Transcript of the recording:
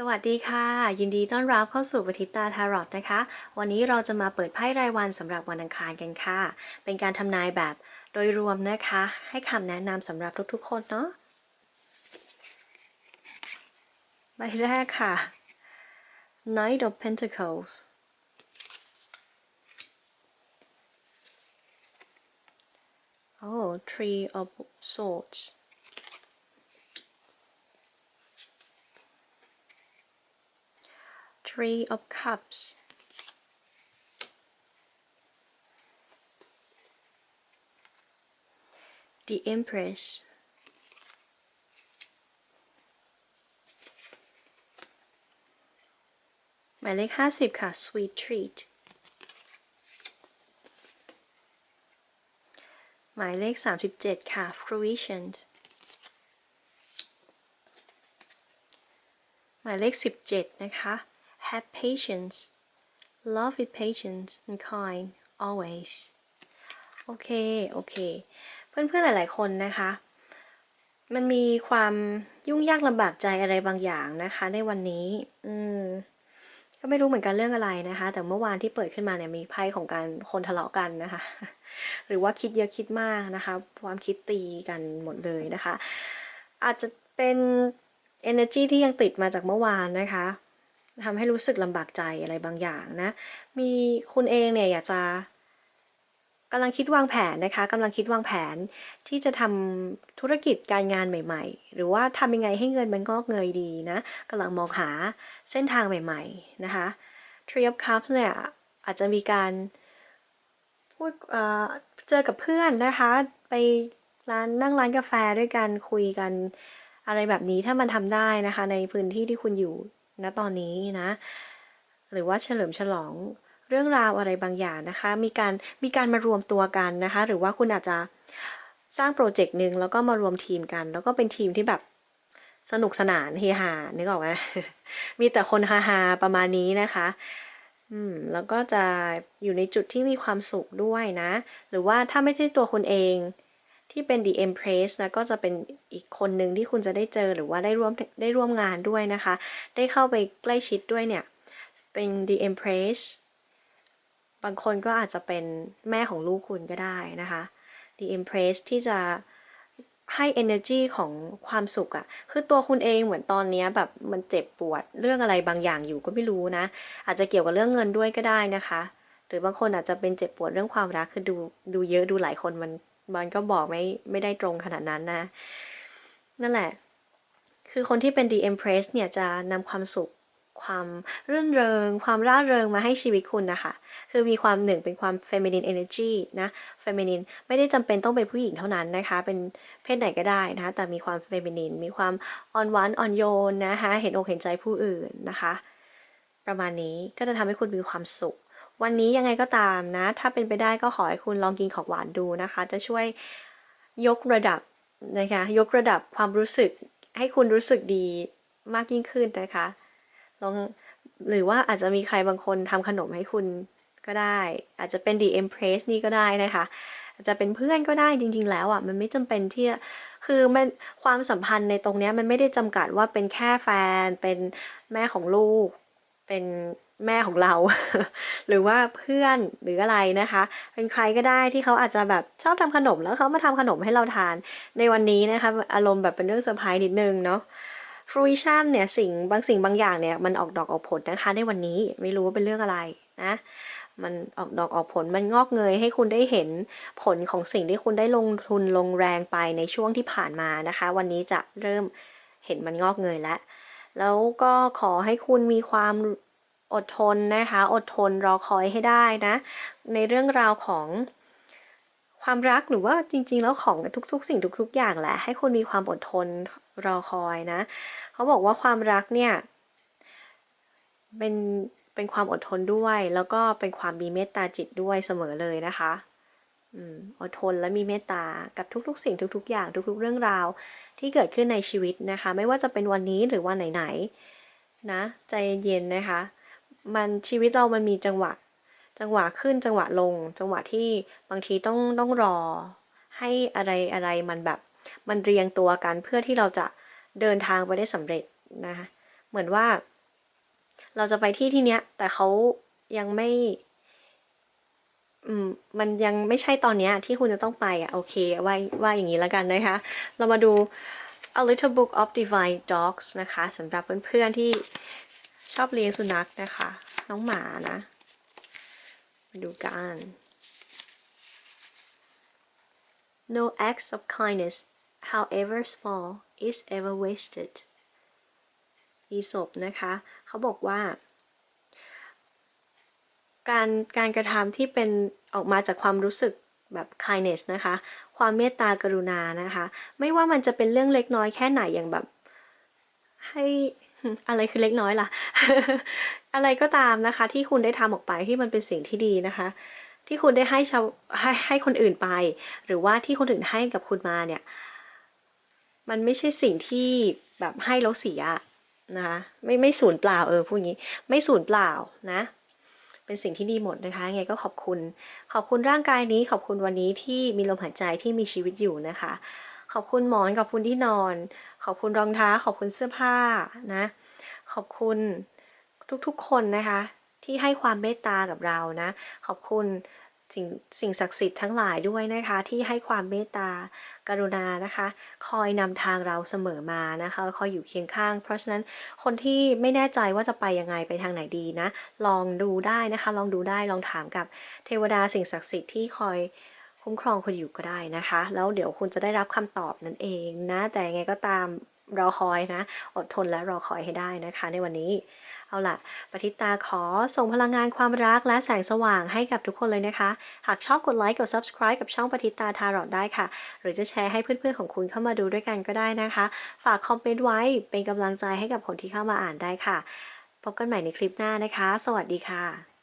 สวัสดีค่ะ ยินดีต้อนรับเข้าสู่ปฏิตาทารอตนะคะ วันนี้เราจะมาเปิดไพ่รายวันสำหรับวันอังคารกันค่ะ เป็นการทำนายแบบโดยรวมนะคะ ให้คำแนะนำสำหรับทุกๆคนเนาะใบแรกค่ะ Knight of Pentacles Oh Three of Swords Three of Cups. The Empress. "หมายเลขห้าสิบค่ะ Sweet Treat หมายเลขสามสิบเจ็ดค่ะ Fruition หมายเลขสิบเจ็ดนะคะ Have patience love with patience and kind always โอเค โอเค เพื่อนๆ หลาย ๆ คนนะคะ มันมีความยุ่งยากลำบากใจอะไรบางอย่างนะคะ ในวันนี้ อืม ก็ไม่รู้เหมือนกันเรื่องอะไรนะคะ แต่เมื่อวานที่เปิดขึ้นมาเนี่ยมีไพ่ของการคนทะเลาะกันนะคะ หรือว่าคิดเยอะคิดมากนะคะ ความคิดตีกันหมดเลยนะคะ อาจจะเป็น energy ที่ยังติดมาจากเมื่อวานนะคะ ทำให้รู้สึกลำบากใจอะไรบางอย่างนะ มีคุณเองเนี่ยอยากจะกำลังคิดวางแผนนะคะกำลังคิดวางแผนที่จะทำธุรกิจการงานใหม่ ๆ หรือว่าทำยังไงให้เงินมันงอกเงยดีนะกำลังมองหาเส้นทางใหม่ ๆ นะคะ Tree of Cups เนี่ยอาจจะมีการพูดเจอกับเพื่อนนะคะ ไปร้านนั่งร้านกาแฟด้วยกันคุยกันอะไรแบบนี้ถ้ามันทำได้นะคะ ในพื้นที่ที่คุณอยู่ ณตอนนี้นะ หรือว่าเฉลิมฉลองเรื่องราวอะไรบางอย่างนะคะ มีการมีการมารวมตัวกันนะคะ หรือว่าคุณอาจจะสร้างโปรเจกต์หนึ่งแล้วก็มารวมทีมกัน แล้วก็เป็นทีมที่แบบสนุกสนานเฮฮานึกออกไหมมีแต่คนฮาฮาประมาณนี้นะคะ อืม แล้วก็จะอยู่ในจุดที่มีความสุขด้วยนะ หรือว่าถ้าไม่ใช่ตัวคุณเอง ที่เป็น The Empress นะก็จะเป็นอีกคนหนึ่งที่คุณจะได้เจอหรือว่าได้ร่วมได้ร่วมงานด้วยนะคะ ได้เข้าไปใกล้ชิดด้วยเนี่ย เป็น The Empress บางคนก็อาจจะเป็นแม่ของลูกคุณก็ได้นะคะ The Empress ที่จะให้ energy ของความสุขอะคือตัวคุณเองเหมือนตอนนี้แบบมันเจ็บปวดเรื่องอะไรบางอย่างอยู่ก็ไม่รู้นะ อาจจะเกี่ยวกับเรื่องเงินด้วยก็ได้นะคะ หรือบางคนอาจจะเป็นเจ็บปวดเรื่องความรักคือดูดูเยอะดูหลายคนมัน มันก็บอกไม่ไม่ได้ตรงขนาดนั้นนะ นั่นแหละ คือคนที่เป็น The Empress เนี่ยจะนำความสุขความรื่นเริง ความร่าเริงมาให้ชีวิตคุณนะคะ คือมีความหนึ่งเป็นความ feminine energy นะ feminine ไม่ได้จำเป็นต้องเป็นผู้หญิงเท่านั้นนะคะ เป็นเพศไหนก็ได้นะคะ แต่มีความ feminine มีความอ่อนหวานอ่อนโยนนะคะ เห็นอกเห็นใจผู้อื่นนะคะ ประมาณนี้ก็จะทำให้คุณมีความสุข วันนี้ยังไงก็ตามนะ ถ้าเป็นไปได้ก็ขอให้คุณลองกินของหวานดูนะคะ จะช่วยยกระดับนะคะยกระดับความรู้สึกให้คุณรู้สึกดีมากยิ่งขึ้นนะคะลองหรือว่าอาจจะมีใครบางคนทำขนมให้คุณก็ได้ อาจจะเป็นดีเอ็มเพรสนี่ก็ได้นะคะอาจจะเป็นเพื่อนก็ได้จริง ๆ แล้วอะมันไม่จำเป็นที่คือมันความสัมพันธ์ในตรงนี้มันไม่ได้จำกัดว่าเป็นแค่แฟนเป็นแม่ของลูก เป็นแม่ของเรา หรือว่าเพื่อนหรืออะไรนะคะ เป็นใครก็ได้ที่เขาอาจจะแบบชอบทำขนมแล้วเขามาทำขนมให้เราทาน ในวันนี้นะคะอารมณ์แบบเป็นเรื่องเซอร์ไพรส์นิดนึงเนาะฟรุิชันเนี่ยสิ่งบางสิ่งบางอย่างเนี่ยมันออกดอกออกผลนะคะในวันนี้ไม่รู้ว่าเป็นเรื่องอะไรนะมันออกดอกออกผลมันงอกเงยให้คุณได้เห็นผลของสิ่งที่คุณได้ลงทุนลงแรงไปในช่วงที่ผ่านมานะคะ วันนี้จะเริ่มเห็นมันงอกเงยแล้วแล้วก็ขอให้คุณมีความ อดทนนะคะ อดทนรอคอยให้ได้นะ ในเรื่องราวของความรักหรือว่าจริง ๆ แล้วของทุกๆ สิ่งทุก ๆ อย่างแหละ ให้คุณมีความอดทนรอคอยนะ เขาบอกว่าความรักเนี่ย เป็นเป็นความอดทนด้วย แล้วก็เป็นความมีเมตตาจิตด้วยเสมอเลยนะคะอดทนและมีเมตตากับทุกๆ สิ่งทุก ๆ อย่างทุก ๆ เรื่องราวที่เกิดขึ้นในชีวิตนะคะ ไม่ว่าจะเป็นวันนี้หรือวันไหนๆนะ ใจเย็นนะคะ มันชีวิตเรามันมีจังหวะ จังหวะขึ้นจังหวะลง จังหวะที่บางทีต้องต้องรอ ให้อะไรอะไรมันแบบ มันเรียงตัวกันเพื่อที่เราจะเดินทางไปได้สำเร็จนะคะเหมือนว่า เราจะไปที่ที่เนี้ย แต่เขายังไม่อืมมันยังไม่ใช่ตอนเนี้ยที่คุณจะต้องไปอะโอเคว่าว่าอย่างนี้แล้วกันนะคะ เรามาดู A Little Book of Divine Dogs นะคะสำหรับเพื่อนๆที่ ชอบเลี้ยงสุนัขนะคะ น้องหมานะ มาดูกัน No acts of kindness however small is ever wasted อีศบนะคะ เขาบอกว่า การการกระทำที่เป็นออกมาจากความรู้สึกแบบ kindness นะคะ ความเมตตากรุณานะคะ ไม่ว่ามันจะเป็นเรื่องเล็กน้อยแค่ไหนอย่างแบบ ให้ อะไรคือเล็กน้อยล่ะ อะไรก็ตามนะคะ ที่คุณได้ทำออกไปที่มันเป็นสิ่งที่ดีนะคะ ที่คุณได้ให้ชาวให้ให้คนอื่นไป หรือว่าที่คนอื่นให้กับคุณมาเนี่ย มันไม่ใช่สิ่งที่แบบให้แล้วเสียนะคะไม่ไม่สูญเปล่าเออพูดอย่างนี้ไม่สูญเปล่านะเป็นสิ่งที่ดีหมดนะคะยังไงก็ขอบคุณ ขอบคุณร่างกายนี้ ขอบคุณวันนี้ที่มีลมหายใจที่มีชีวิตอยู่นะคะ ขอบคุณหมอนขอบคุณที่นอน ขอบคุณรองเท้าขอบคุณเสื้อผ้านะ ขอบคุณทุกๆคนนะคะ ที่ให้ความเมตตากับเรานะ ขอบคุณสิ่งสิ่งศักดิ์สิทธิ์ทั้งหลายด้วยนะคะ ที่ให้ความเมตตากรุณานะคะ คอยนำทางเราเสมอมานะคะ คอยอยู่เคียงข้าง เพราะฉะนั้นคนที่ไม่แน่ใจว่าจะไปยังไงไปทางไหนดีนะ ลองดูได้นะคะ ลองดูได้ลองถามกับเทวดาสิ่งศักดิ์สิทธิ์ที่คอย คุ้มครองคุณอยู่ก็ได้นะคะ แล้วเดี๋ยวคุณจะได้รับคำตอบนั่นเองนะ แต่ยังไงก็ตามรอคอยนะ อดทนและรอคอยให้ได้นะคะ ในวันนี้ เอาล่ะปฏิตาขอส่งพลังงานความรักและแสงสว่างให้กับทุกคนเลยนะคะ หากชอบกดไลค์กด subscribe กับช่องปฏิตาทารอดได้ค่ะ หรือจะแชร์ให้เพื่อนๆของคุณเข้ามาดูด้วยกันก็ได้นะคะ ฝากคอมเมนต์ไว้เป็นกำลังใจให้กับคนที่เข้ามาอ่านได้ค่ะ พบกันใหม่ในคลิปหน้านะคะ สวัสดีค่ะ